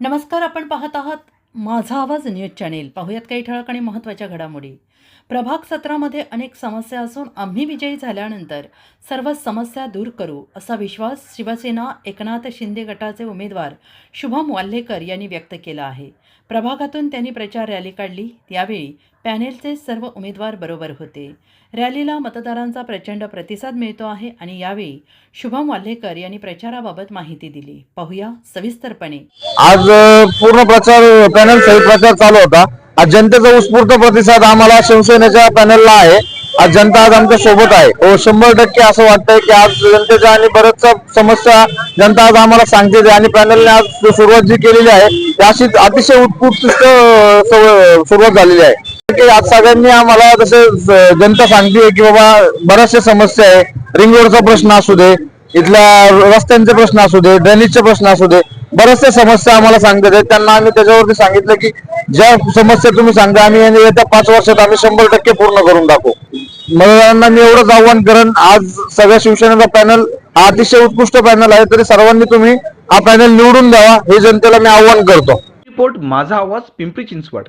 नमस्कार आपण पाहत आहात माझा आवाज न्यूज चॅनेल. पाहूयात काही ठळक आणि महत्त्वाच्या घडामोडी. प्रभाग सत्रामध्ये अनेक समस्या असून आम्ही विजयी झाल्यानंतर सर्व समस्या दूर करू असा विश्वास शिवसेना एकनाथ शिंदे गटाचे उमेदवार शुभम वाल्हेकर यांनी व्यक्त केला आहे. प्रभागातून त्यांनी प्रचार रॅली काढली. यावेळी पॅनेलचे सर्व उमेदवार बरोबर होते. रॅलीला मतदारांचा प्रचंड प्रतिसाद मिळतो आहे आणि यावेळी शुभम वाल्हेकर यांनी प्रचाराबाबत माहिती दिली. पाहूया सविस्तरपणे. आज पूर्ण प्रचार पॅनल प्रचार चालू होता. जनतेचा उत्स्फूर्त प्रतिसाद आम्हाला शिवसेनेच्या पॅनलला आहे. आज जनता आज आमच्यासोबत आहे. हो शंभर टक्के असं वाटतंय की आज जनतेच्या आणि बऱ्याचशा समस्या जनता आज आम्हाला सांगते आणि पॅनलने आज सुरुवात जी केलेली आहे अशी अतिशय उत्कृष्ट सुरुवात झालेली आहे. की आज सगळ्यांनी आम्हाला जसे जनता सांगते की बाबा बऱ्याचशा समस्या आहे. रिंग रोडचा प्रश्न असू दे इथल्या रस्त्यांचे प्रश्न असू दे ड्रेनेजचे प्रश्न असू दे बऱ्याचशा समस्या आम्हाला सांगतात. आहेत. त्यांना आम्ही त्याच्यावरती सांगितलं की ज्या समस्या तुम्ही सांगता आम्ही येत्या पाच वर्षात आम्ही शंभर टक्के पूर्ण करून टाकू मतदारांना मी एवढंच आव्हान करेन आज सगळ्या शिवसेनेचा पॅनल हा अतिशय उत्कृष्ट पॅनल आहे तरी सर्वांनी तुम्ही हा पॅनल निवडून द्यावा हे जनतेला मी आव्हान करतो. रिपोर्ट माझा आवाज पिंपरी चिंचवड.